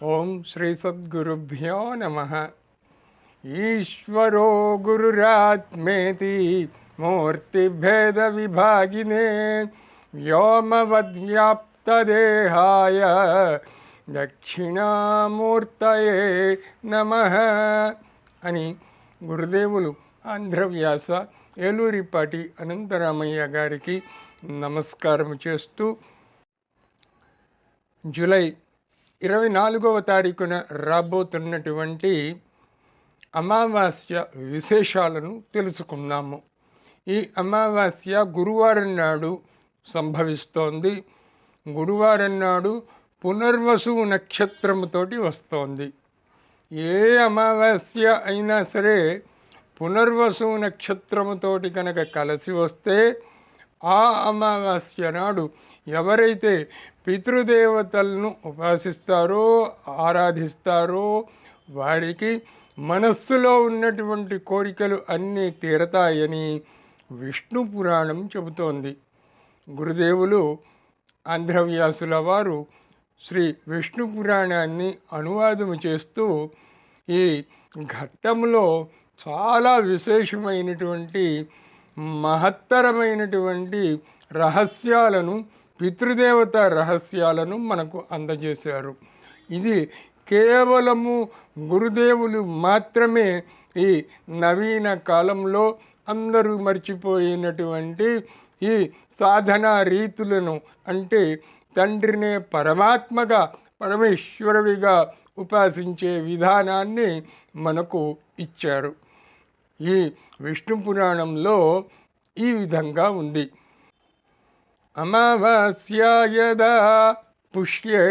ఓం శ్రీ సద్గురుభ్యో నమ ఈశ్వరో గురురాత్మేతి మూర్తిభేద విభాగినే వ్యోమవద్వ్యాప్తదేహాయ దక్షిణామూర్తయే నమ అని గురుదేవులు ఆంధ్రవ్యాస ఏలూరిపాటి అనంతరామయ్య గారికి నమస్కారం చేస్తూ జూలై ఇరవై నాలుగవ తారీఖున రాబోతున్నటువంటి అమావాస్య విశేషాలను తెలుసుకుందాము. ఈ అమావాస్య గురువారం నాడు సంభవిస్తోంది. గురువారం నాడు పునర్వసు నక్షత్రముతోటి వస్తోంది. ఏ అమావాస్య అయినా సరే పునర్వసు నక్షత్రముతోటి కనుక కలిసి వస్తే ఆ అమావాస్య నాడు ఎవరైతే పితృదేవతలను ఉపాసిస్తారో ఆరాధిస్తారో వారికి మనస్సులో ఉన్నటువంటి కోరికలు అన్నీ తీరతాయని విష్ణు పురాణం చెబుతోంది. గురుదేవులు ఆంధ్రవ్యాసుల వారు శ్రీ విష్ణు పురాణాన్ని అనువాదము చేస్తూ ఈ ఘట్టంలో చాలా విశేషమైనటువంటి మహత్తరమైనటువంటి రహస్యాలను పితృదేవత రహస్యాలను మనకు అందజేశారు. ఇది కేవలము గురుదేవులు మాత్రమే ఈ నవీన కాలంలో అందరూ మర్చిపోయినటువంటి ఈ సాధనా రీతులను అంటే తండ్రినే పరమాత్మగా పరమేశ్వరుడిగా ఉపాసించే విధానాన్ని మనకు ఇచ్చారు. ఈ విష్ణు పురాణంలో ఈ విధంగా ఉంది. అమావాస్యాయదా పుష్యే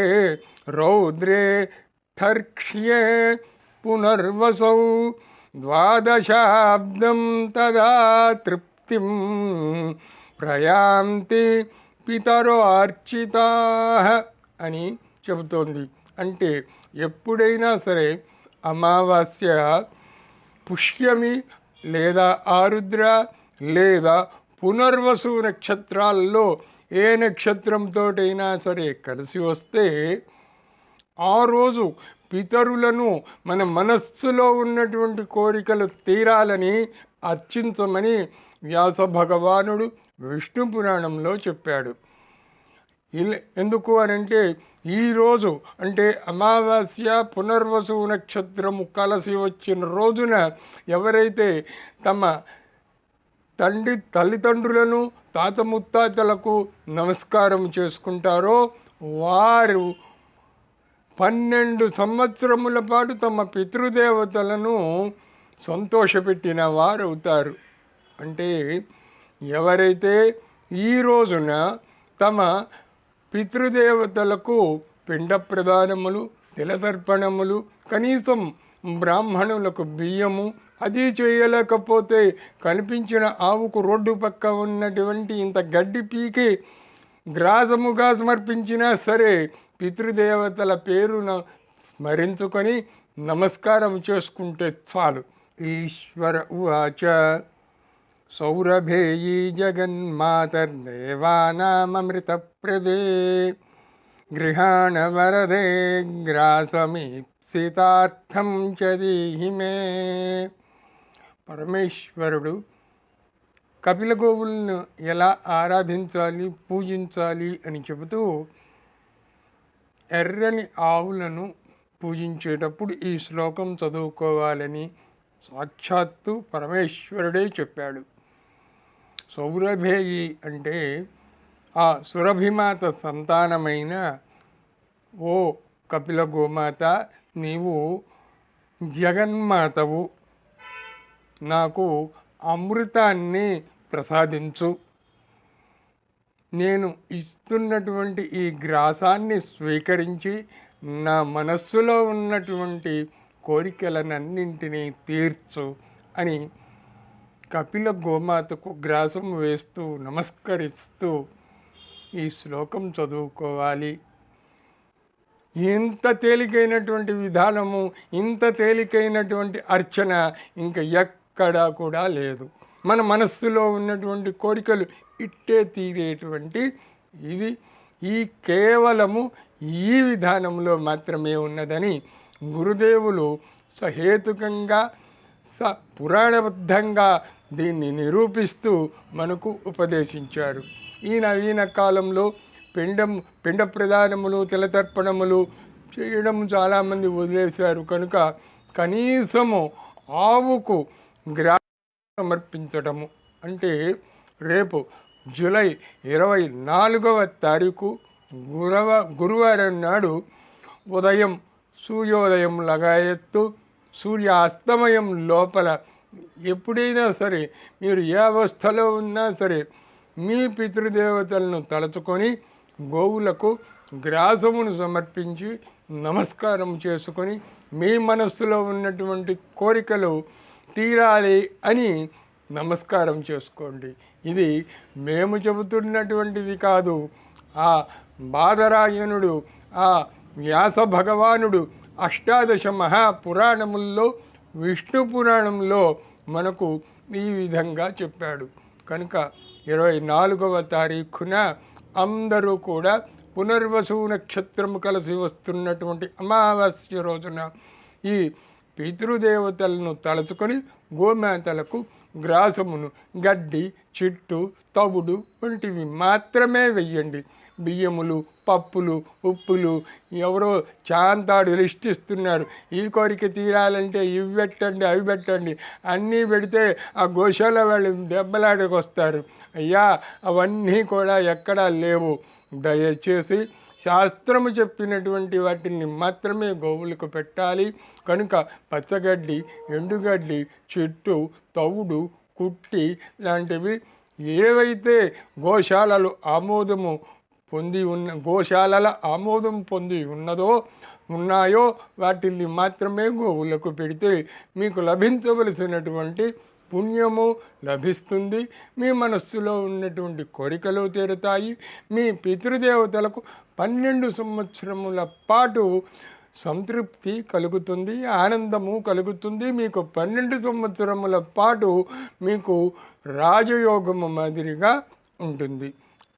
రౌద్రే తర్క్ష్యే పునర్వసౌ ద్వాదశాబ్దం తదా తృప్తిం ప్రయాంతి పితరో అర్చితా అని చెబుతోంది. అంటే ఎప్పుడైనా సరే అమావాస్య పుష్యమి లేదా ఆరుద్ర లేదా పునర్వసు నక్షత్రాల్లో ఏ నక్షత్రంతోటైనా సరే కలిసి వస్తే ఆ రోజు పితరులను మన మనస్సులో ఉన్నటువంటి కోరికలు తీరాలని అర్చించమని వ్యాస భగవానుడు విష్ణు పురాణంలో చెప్పాడు. ఎందుకు అనంటే ఈరోజు అంటే అమావాస్య పునర్వసు నక్షత్రము కలిసి వచ్చిన రోజున ఎవరైతే తమ తండ్రి తల్లిదండ్రులను తాత ముత్తాతలకు నమస్కారం చేసుకుంటారో వారు పన్నెండు సంవత్సరముల పాటు తమ పితృదేవతలను సంతోషపెట్టిన వారు అవుతారు అంటే ఎవరైతే ఈ రోజున తమ పితృదేవతలకు పిండ ప్రదానములు తిలతర్పణములు కనీసం బ్రాహ్మణులకు బియ్యము అది చేయలేకపోతే కనిపించిన ఆవుకు రోడ్డు పక్క ఉన్నటువంటి ఇంత గడ్డి పీకి గ్రాసముగా సమర్పించినా సరే పితృదేవతల పేరున స్మరించుకొని నమస్కారం చేసుకుంటే చాలు. ఈశ్వర ఉచ సౌరభేయీ జగన్మాతర్దేవానామృతప్రదే గృహాణ వరదే గ్రాసమీప్సితార్థం చదీహి మే పరమేశ్వరుడు కపిల గోవులను ఎలా ఆరాధించాలి పూజించాలి అని చెబుతూ ఎర్రని ఆవులను పూజించేటప్పుడు ఈ శ్లోకం చదువుకోవాలని సాక్షాత్తు పరమేశ్వరుడే చెప్పాడు. సౌరభేయి అంటే ఆ సురభిమాత సంతానమైన ఓ కపిల గోమాత నీవు జగన్మాతవు. నాకు అమృతాన్ని ప్రసాదించు. నేను ఇస్తున్నటువంటి ఈ గ్రాసాన్ని స్వీకరించి నా మనస్సులో ఉన్నటువంటి కోరికలనన్నింటినీ తీర్చు అని కపిల గోమాతకు గ్రాసం వేస్తూ నమస్కరిస్తూ ఈ శ్లోకం చదువుకోవాలి. ఇంత తేలికైనటువంటి విధానము ఇంత తేలికైనటువంటి అర్చన ఇంకా ఎక్కడా కూడా లేదు. మన మనస్సులో ఉన్నటువంటి కోరికలు ఇట్టే తీరేటువంటి ఇది. ఈ కేవలము ఈ విధానంలో మాత్రమే ఉన్నదని గురుదేవులు సహేతుకంగా స పురాణబద్ధంగా దీన్ని నిరూపిస్తూ మనకు ఉపదేశించారు. ఈ నవీన కాలంలో పిండం పిండ ప్రదానములు తిలతర్పణములు చేయడం చాలామంది వదిలేశారు. కనుక కనీసము ఆవుకు గ్రా సమర్పించడము అంటే రేపు జూలై ఇరవై నాలుగవ తారీఖు గురవ గురువారం నాడు ఉదయం సూర్యోదయం లగాయత్తు సూర్యాస్తమయం లోపల ఎప్పుడైనా సరే మీరు ఏ అవస్థలో ఉన్నా సరే మీ పితృదేవతలను తలచుకొని గోవులకు గ్రాసమును సమర్పించి నమస్కారం చేసుకొని మీ మనస్సులో ఉన్నటువంటి కోరికలు తీరాలి అని నమస్కారం చేసుకోండి. ఇది మేము చెబుతున్నటువంటిది కాదు. ఆ బాదరాయణుడు ఆ వ్యాస భగవానుడు అష్టాదశ మహాపురాణముల్లో విష్ణు పురాణంలో మనకు ఈ విధంగా చెప్పాడు. కనుక ఇరవై నాలుగవ తారీఖున అందరూ కూడా పునర్వసు నక్షత్రము కలిసి వస్తున్నటువంటి అమావాస్య రోజున ఈ పితృదేవతలను తలుచుకొని గోమాతలకు గ్రాసమును గడ్డి చిట్టు తవుడు వంటివి మాత్రమే వెయ్యండి. బియ్యములు పప్పులు ఉప్పులు ఎవరో చాంతాడు లిస్ట్ ఇస్తున్నారు ఈ కోరిక తీరాలంటే ఇవి పెట్టండి అవి పెట్టండి. అన్నీ పెడితే ఆ గోశాల వాళ్ళు దెబ్బలాడకొస్తారు. అయ్యా అవన్నీ కూడా ఎక్కడా లేవు. దయచేసి శాస్త్రము చెప్పినటువంటి వాటిని మాత్రమే గోవులకు పెట్టాలి. కనుక పచ్చగడ్డి ఎండుగడ్డి చెట్టు తవుడు కుట్టి లాంటివి ఏవైతే గోశాలలు ఆమోదము పొంది ఉన్న గోశాలల ఆమోదం పొంది ఉన్నదో ఉన్నాయో వాటిని మాత్రమే గోవులకు పెడితే మీకు లభించవలసినటువంటి పుణ్యము లభిస్తుంది. మీ మనస్సులో ఉన్నటువంటి కోరికలు తీరుతాయి. మీ పితృదేవతలకు పన్నెండు సంవత్సరముల పాటు సంతృప్తి కలుగుతుంది ఆనందము కలుగుతుంది. మీకు పన్నెండు సంవత్సరముల పాటు మీకు రాజయోగము మాదిరిగా ఉంటుంది.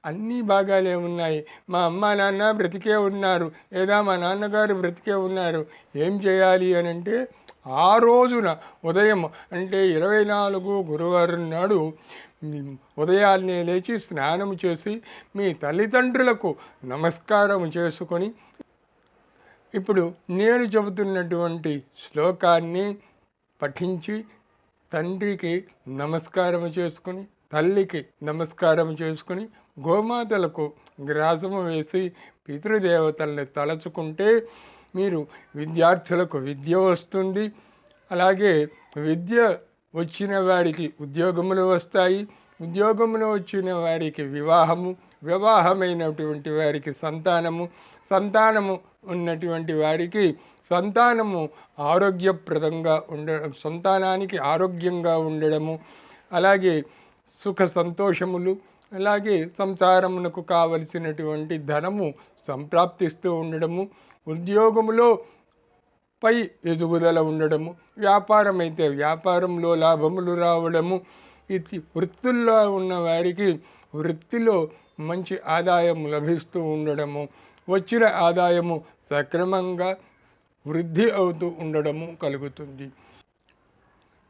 అన్నీ బాగాలే ఉన్నాయి. మా అమ్మ నాన్న బ్రతికే ఉన్నారు. లేదా మా నాన్నగారు బ్రతికే ఉన్నారు. ఏం చేయాలి అని అంటే ఆ రోజున ఉదయం అంటే ఇరవై నాలుగు గురువారం నాడు ఉదయాన్నే లేచి స్నానం చేసి మీ తల్లిదండ్రులకు నమస్కారం చేసుకొని ఇప్పుడు నేను చెబుతున్నటువంటి శ్లోకాన్ని పఠించి తండ్రికి నమస్కారం చేసుకుని తల్లికి నమస్కారం చేసుకుని గోమాతలకు గ్రాసము వేసి పితృదేవతల్ని తలచుకుంటే మీరు విద్యార్థులకు విద్య వస్తుంది. అలాగే విద్య వచ్చిన వారికి ఉద్యోగములు వస్తాయి. ఉద్యోగములు వచ్చిన వారికి వివాహము వివాహమైనటువంటి వారికి సంతానము సంతానము ఉన్నటువంటి వారికి సంతానము ఆరోగ్యప్రదంగా ఉండడం సంతానానికి ఆరోగ్యంగా ఉండడము అలాగే సుఖ సంతోషములు అలాగే సంసారమునకు కావలసినటువంటి ధనము సంప్రాప్తిస్తూ ఉండడము ఉద్యోగములో పై ఎదుగుదల ఉండడము వ్యాపారం అయితే వ్యాపారంలో లాభములు రావడము ఇది వృత్తుల్లో ఉన్న వారికి వృత్తిలో మంచి ఆదాయం లభిస్తూ ఉండడము వచ్చిన ఆదాయము సక్రమంగా వృద్ధి అవుతూ ఉండడము కలుగుతుంది.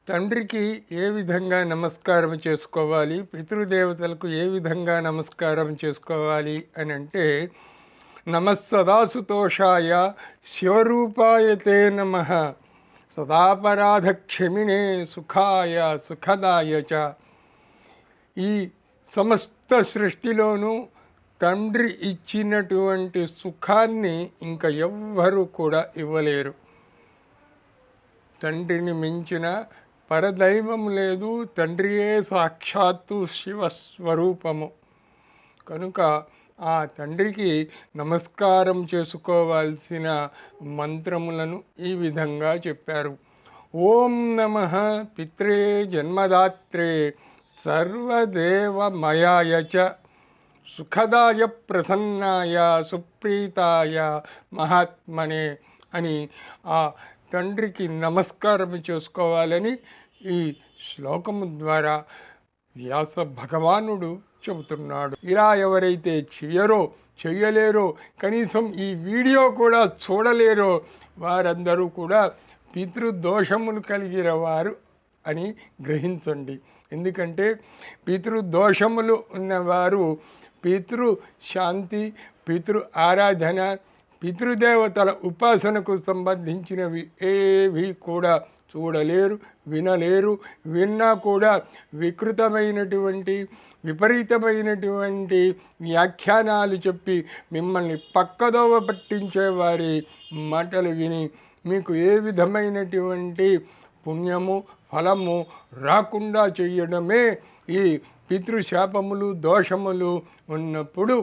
తండ్రికి ఏ విధంగా నమస్కారం చేసుకోవాలి పితృదేవతలకు ఏ విధంగా నమస్కారం చేసుకోవాలి అని అంటే నమస్సదాసుతోషాయ శివరూపాయ తే నమ. సదాపరాధక్షమిణే సుఖాయ సుఖదాయ చ. ఈ సమస్త సృష్టిలోనూ తండ్రి ఇచ్చినటువంటి సుఖాన్ని ఇంకా ఎవ్వరూ కూడా ఇవ్వలేరు. తండ్రిని మించిన పరదైవం లేదు తండ్రియే సాక్షాత్తు శివస్వరూపము. కనుక ఆ తండ్రికి నమస్కారం చేసుకోవాల్సిన మంత్రములను ఈ విధంగా చెప్పారు. ఓం నమ పిత్రే జన్మదాత్రే సర్వదేవమయాయ చ. సుఖదాయ ప్రసన్నాయ సుప్రీతాయ మహాత్మనే అని ఆ తండ్రికి నమస్కారం చేసుకోవాలని ఈ శ్లోకము ద్వారా వ్యాస భగవానుడు చెబుతున్నాడు ఇలా ఎవరైతే చేయరో చెయ్యలేరో కనీసం ఈ వీడియో కూడా చూడలేరో వారందరూ కూడా పితృదోషములు కలిగిన వారు అని గ్రహించండి. ఎందుకంటే పితృదోషములు ఉన్నవారు పితృ శాంతి పితృ ఆరాధన పితృదేవతల ఉపాసనకు సంబంధించినవి ఏవి కూడా చూడలేరు వినలేరు. విన్నా కూడా వికృతమైనటువంటి విపరీతమైనటువంటి వ్యాఖ్యానాలు చెప్పి మిమ్మల్ని పక్కదోవ పట్టించేవారి మాటలు విని మీకు ఏ విధమైనటువంటి పుణ్యము ఫలము రాకుండా చేయడమే ఈ పితృశాపములు దోషములు ఉన్నప్పుడు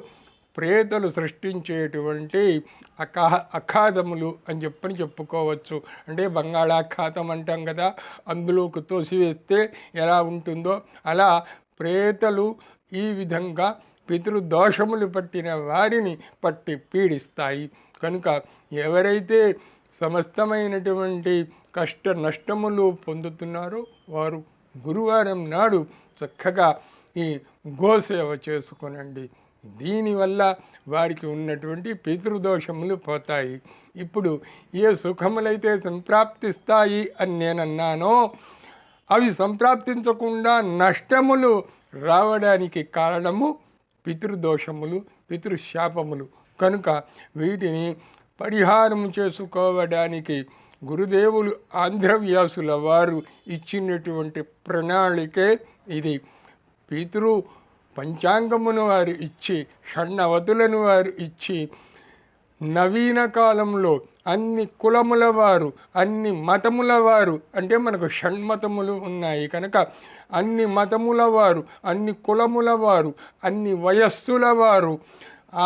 ప్రేతలు సృష్టించేటువంటి అకా అఖాదములు అని చెప్పని చెప్పుకోవచ్చు. అంటే బంగాళాఖాతం అంటాం కదా అందులోకి తోసివేస్తే ఎలా ఉంటుందో. అలా ప్రేతలు ఈ విధంగా పితృదోషములు పట్టిన వారిని పట్టి పీడిస్తాయి. కనుక ఎవరైతే సమస్తమైనటువంటి కష్ట నష్టములు పొందుతున్నారో వారు గురువారం నాడు చక్కగా ఈ గోసేవ చేసుకునండి. దీనివల్ల వారికి ఉన్నటువంటి పితృదోషములు పోతాయి. ఇప్పుడు ఏ సుఖములైతే సంప్రాప్తిస్తాయి అని నేనన్నానో అవి సంప్రాప్తించకుండా నష్టములు రావడానికి కారణము పితృదోషములు పితృశాపములు. కనుక వీటిని పరిహారం చేసుకోవడానికి గురుదేవులు ఆంధ్రవ్యాసుల వారు ఇచ్చినటువంటి ప్రణాళికే ఇది. పితృ పంచాంగమును వారు ఇచ్చి షణ్ణవతులను వారు ఇచ్చి నవీన కాలంలో అన్ని కులముల వారు అన్ని మతముల వారు అంటే మనకు షణ్మతములు ఉన్నాయి కనుక అన్ని మతముల వారు అన్ని కులముల వారు అన్ని వయస్సుల వారు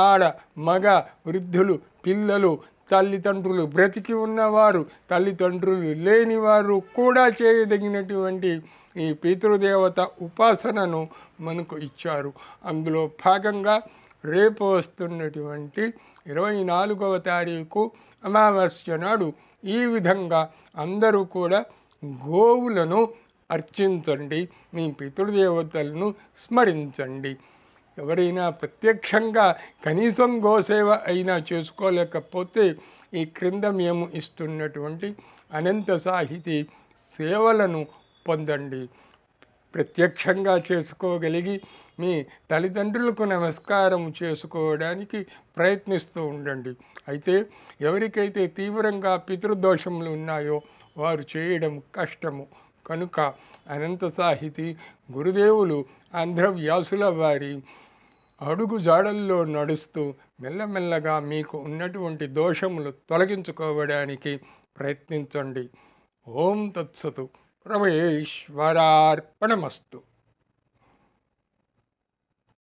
ఆడ మగ వృద్ధులు పిల్లలు తల్లిదండ్రులు బ్రతికి ఉన్నవారు తల్లిదండ్రులు లేనివారు కూడా చేయదగినటువంటి ఈ పితృదేవత ఉపాసనను మనకు ఇచ్చారు. అందులో భాగంగా రేపు వస్తున్నటువంటి ఇరవై నాలుగవ తారీఖు అమావాస్య నాడు ఈ విధంగా అందరూ కూడా గోవులను అర్చించండి మీ పితృదేవతలను స్మరించండి. ఎవరైనా ప్రత్యక్షంగా కనీసం గోసేవ అయినా చేసుకోలేకపోతే ఈ క్రింద మేము ఇస్తున్నటువంటి అనంత సాహితీ సేవలను పొందండి. ప్రత్యక్షంగా చేసుకోగలిగి మీ తల్లిదండ్రులకు నమస్కారం చేసుకోవడానికి ప్రయత్నిస్తూ ఉండండి. అయితే ఎవరికైతే తీవ్రంగా పితృదోషములు ఉన్నాయో వారు చేయడం కష్టము. కనుక అనంత సాహితి గురుదేవులు ఆంధ్రవ్యాసుల వారి అడుగు జాడల్లో నడుస్తూ మెల్లమెల్లగా మీకు ఉన్నటువంటి దోషములు తొలగించుకోవడానికి ప్రయత్నించండి. ఓం తత్సతు. परमेश्वरार्पणमस्तु